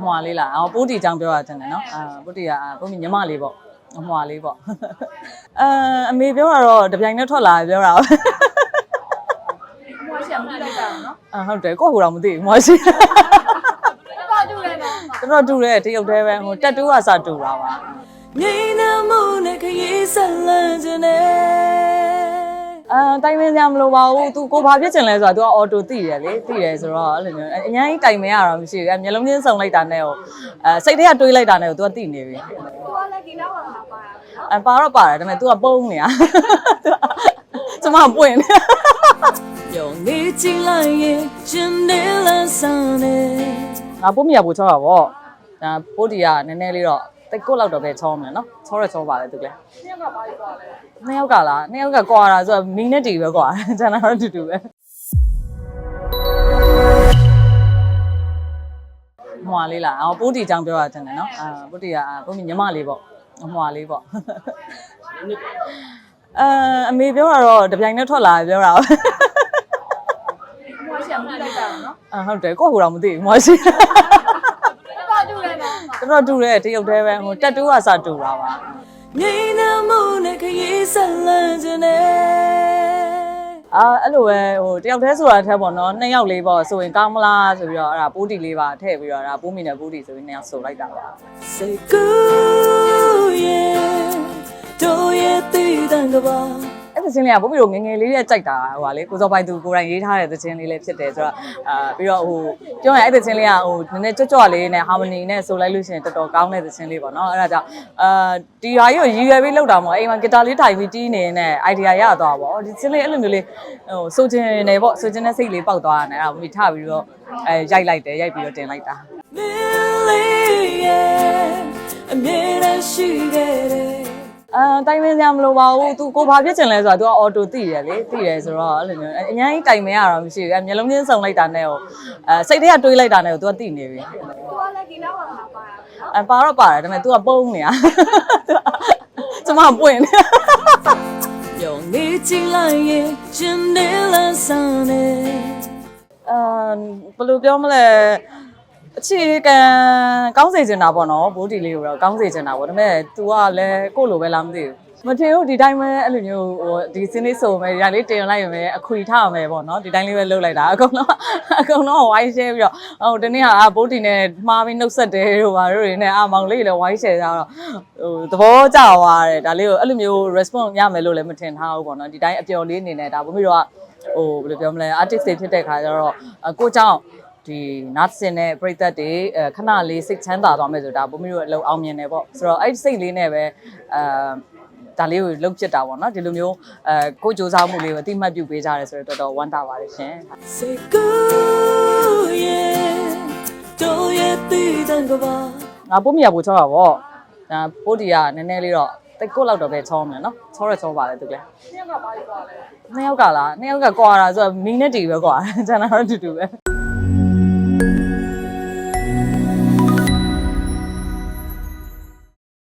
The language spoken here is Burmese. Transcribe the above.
ဟွာလေးလားအော်ပိုးတီအကြောင်းပြောရတဲ့တယ်နော်အာပိုးတီကအာပိုးမီညီမလေးပေါ့အဟွာလေးပေါ့အာအမေပြောတာတော့တပြိုင်နဲ့ထွက်လာပြောတာမွှေးချက်မှုလိုက်တာနော်အာဟုတ်တယ်ကိုယ့်ဟိုတော့မသိဘူးမွာရှိတော်တူတယ်နော်တော်တော်တူတယ်တရုတ်တဲပဲဟိုတက်တူးကစတူတာပါမြင်နာမှုနဲ့ခရီးဆက်လန်းခြင်းနဲ့ အာတိုင်မင်းကြမလို့ပါဘူး तू ကိုဘာဖြစ်ချင်လဲဆိုတာ तू ကအော်တိုသိတယ်လေသိတယ်ဆိုတော့အဲ့လိုမျိုးအញ្ញမ်းကြီးတိုင်မင်းရတော့မရှိဘူးအဲမျက်လုံးချင်းစုံလိုက်တာနဲ့ဟိုအဲစိတ်ထဲကတွေးလိုက်တာနဲ့ကို तू ကသိနေပြီ ကိုကလည်းဒီနောက်မှာပါတာနော် အပါတော့ပါတယ်ဒါပေမဲ့ तू ကပုံးနေတာကျမပွင့်နေ ယုံနေကြည့်လိုက်ရင်ရှင်နေလန်းဆန်းနေ ငါပို့မရဘူးချောတာဗောဒါပို့တီကနည်းနည်းလေးတော့ တိတ်ကုတ်လောက်တော့ပဲချောမယ်နော်ချောရချောပါလေသူကလည်းရှင်းကပါပြီပါလေနှစ်ယောက်ကလားနှစ်ယောက်ကကွာတာဆိုတော့မီနဲ့တီပဲကွာကျန်တာတော့တူတူပဲဟွာလေးလားအော်ပိုးတီအကြောင်းပြောရတဲ့တယ်နော်အာပိုးတီကအာပိုးမီညီမလေးပေါ့အဟွာလေးပေါ့အာအမေပြောတာတော့တပြိုင်နဲ့ထွက်လာပြောတာမွှေးချက်မှုလိုက်တာနော်အာဟုတ်တယ်ကိုယ့်ဟိုတော့မသိဘူးမွာရှိတော်တူ တယ်နော်တော်တော်တူတယ်တရုတ်တဲပဲဟိုတက်တူးကစတူတာပါမြင်နာမှုနဲ့ခရီးဆက်လန်းခြင်းနဲ့အာအဲ့လိုပဲဟိုတယောက်တည်းဆိုတာအထက်ပေါ့နော်နှစ်ယောက်လေးပေါ့ဆိုရင်ကောင်းမလားဆိုပြီးတော့အဲ့ဒါပိုးတီလေးပါထည့်ပြီးတော့အဲ့ဒါပိုးမီနဲ့ပိုးတီဆိုပြီးနှစ်ယောက်ဆိုလိုက်တာပါ Say good yeah တို့ရဲ့တည်တံကပါအဲ့ သချင်းလေးကပိုးမီတို့ငယ်ငယ်လေးနဲ့ကြိုက်တာဟိုပါလေကိုစောပိုင်သူကိုယ်တိုင်ရေးထားတဲ့သချင်းလေးလည်းဖြစ်တယ်ဆိုတော့အာပြီးတော့ဟိုပြောရင်အဲ့သချင်းလေးကဟိုနည်းနည်းကြွကြွလေးနဲ့ harmony နဲ့ဆိုလိုက်လို့ရှိရင်တော်တော်ကောင်းတဲ့သချင်းလေးပေါ့နော်အဲ့ဒါကြောင့်အာဒီဟာကြီးကိုရည်ရွယ်ပြီးလောက်တာမဟုတ်အိမ်မှာဂီတာလေးထိုင်ပြီးတီးနေနေ idea ရသွားပါဘောဒီသချင်းလေးအဲ့လိုမျိုးလေးဟိုဆိုချင်နေပေါ့ဆိုချင်တဲ့စိတ်လေးပေါက်သွားတယ်အဲ့ဒါမိထပြီးတော့အဲရိုက်လိုက်တယ်ရိုက်ပြီးတော့တင်လိုက်တာ Millie yeah အမြဲတမ်းရှိခဲ့ တယ် အာတိုင်မင်းကြမလို့ပါဘူး तू ကိုဘာဖြစ်ချင်လဲဆိုတာ तू ကအော်တိုသိတယ်လေသိတယ်ဆိုတော့အဲ့လိုမျိုးအញ្ញမ်းကြီးတိုင်မင်းရတော့မရှိဘူးအဲမျက်လုံးချင်းစုံလိုက်တာနဲ့ဟိုအဲစိတ်ထဲကတွေးလိုက်တာနဲ့ကို तू ကသိနေပြီ ကိုကလည်းဒီနောက်မှာပါတာနော် အပါတော့ပါတယ်ဒါပေမဲ့ तू ကပုံးနေတာကျမပွင့်နေ ယုံနေကြည့်လိုက်ရင်ရှင်နေလန်းဆန်းနေ အာဘယ်လိုပြောမလဲ အခြေခံကောင်းစေချင်တာပေါ့နော်ဘိုးတီလေးကိုတော့ကောင်းစေချင်တာပေါ့ဒါပေမဲ့ तू ကလည်းကိုယ့်လိုပဲလားမသိဘူးမထင်ဘူးဒီတိုင်းပဲအဲ့လိုမျိုးဟိုဒီစင်းလေးစုံမယ်ဒီတိုင်းလေးတင်လိုက်ရမယ်အခွေထားရမယ်ပေါ့နော်ဒီတိုင်းလေးပဲလုပ်လိုက်တာအကုန်လုံးအကုန်လုံးဝိုင်းရှဲပြီးတော့ဟိုဒီနေ့ကအာဘိုးတီနဲ့မှားပြီးနှုတ်ဆက်တယ်တို့ပါတို့တွေနဲ့အာမောင်လေးလည်းဝိုင်းရှဲကြတော့ဟိုသဘောကျသွားတယ်ဒါလေးကိုအဲ့လိုမျိုး response ရမယ်လို့လည်းမထင်ထားဘူးပေါ့နော်ဒီတိုင်းအပျော်လေးအနေနဲ့ဒါဘုမီတို့က ဟိုဘယ်လိုပြောမလဲ artist တွေဖြစ်တဲ့ခါကျတော့အကိုเจ้า ဒီနတ်စင်နဲ့ပြိသက်တွေအဲခဏလေးစိတ်ချမ်းသာသွားမယ်ဆိုတာဘုမီတို့အလုပ်အောင်မြင်တယ်ပေါ့ဆိုတော့အဲ့ဒီစိတ်လေးနဲ့ပဲအာဒါလေးကိုလှုပ်ဖြစ်တာပေါ့နော်ဒီလိုမျိုးအဲကိုစူးစမ်းမှုလေးကိုအတိမတ်ပြုပေးကြရဲဆိုတော့တော်တော်ဝမ်းသာပါတယ်ရှင် Say good yeah တို့ရဲ့တည်တံကပါငါပို့မရဘူးချောတာပေါ့ဒါပို့တီကနည်းနည်းလေးတော့တိတ်ကုတ်လောက်တော့ပဲချောမယ်နော်ချောရချောပါလေသူကလည်းရှင်းကပါပြီပါလေနှစ်ယောက်ကလားနှစ်ယောက်ကကွာတာဆိုတော့မီနဲ့တီပဲကွာကျန်တာတော့တူတူပဲ